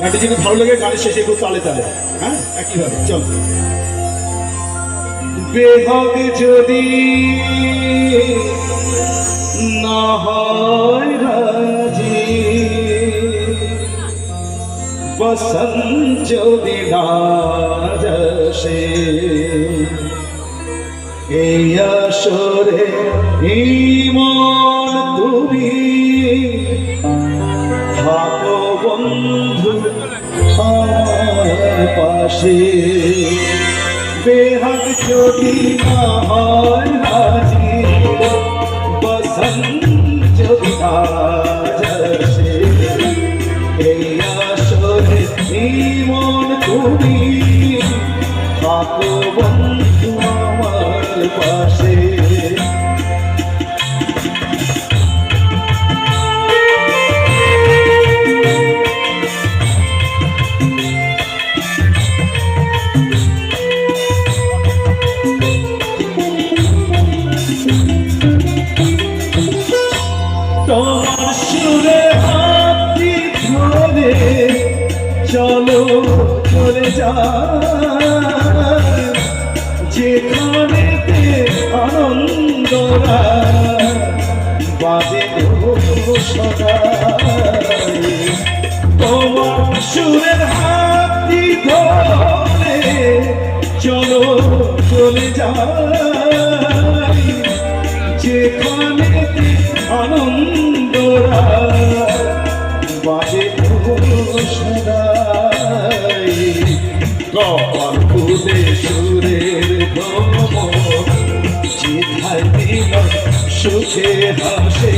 গানটি যদি ভালো লাগে, গানের শেষে একটু তালে তালে। হ্যাঁ? একইভাবে, চল। বেহক যদি না হয় রাজি বসন্ত যদি না এই আসরে পাশে বেহাগ যদি না হয় রাজি বসন্ত যদি যাসে এই আসরে পাশে। চলো চলে যায় যেখানে আনন্দ বাজে সদাই তোমার সুরের হাতি ধরে চলো চলে যায় যেখানে সুখে হাসে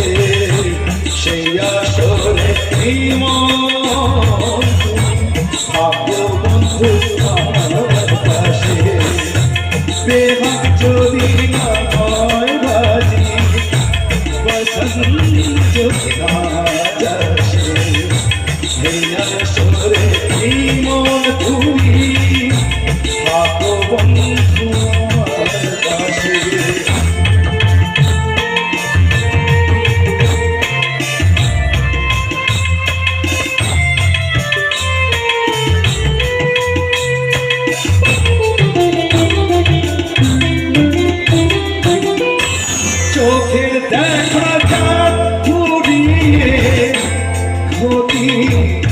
সেই আসরে বন্ধু আমার পাশে বেহাগ চোখের দেখা যাক ফুরিয়ে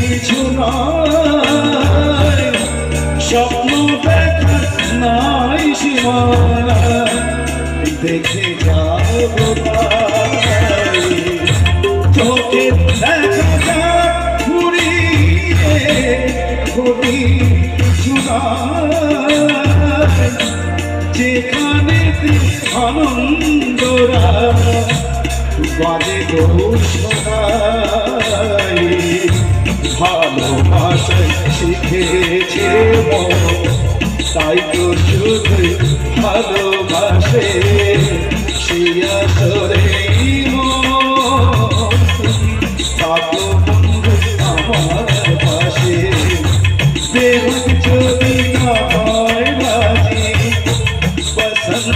কিছু নয় স্বপ্ন দেখা নাই সীমা দেখে যাব। চোখের দেখা যাক ফুরিয়ে যেখানে আনন্দ বাজে দোষাই ভালোবাসায় শিখেছে তাই তো শুধু ভালোবাসে শিয়া সরে আমার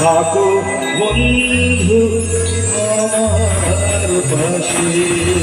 থাকো বন্ধু আমার পাশে।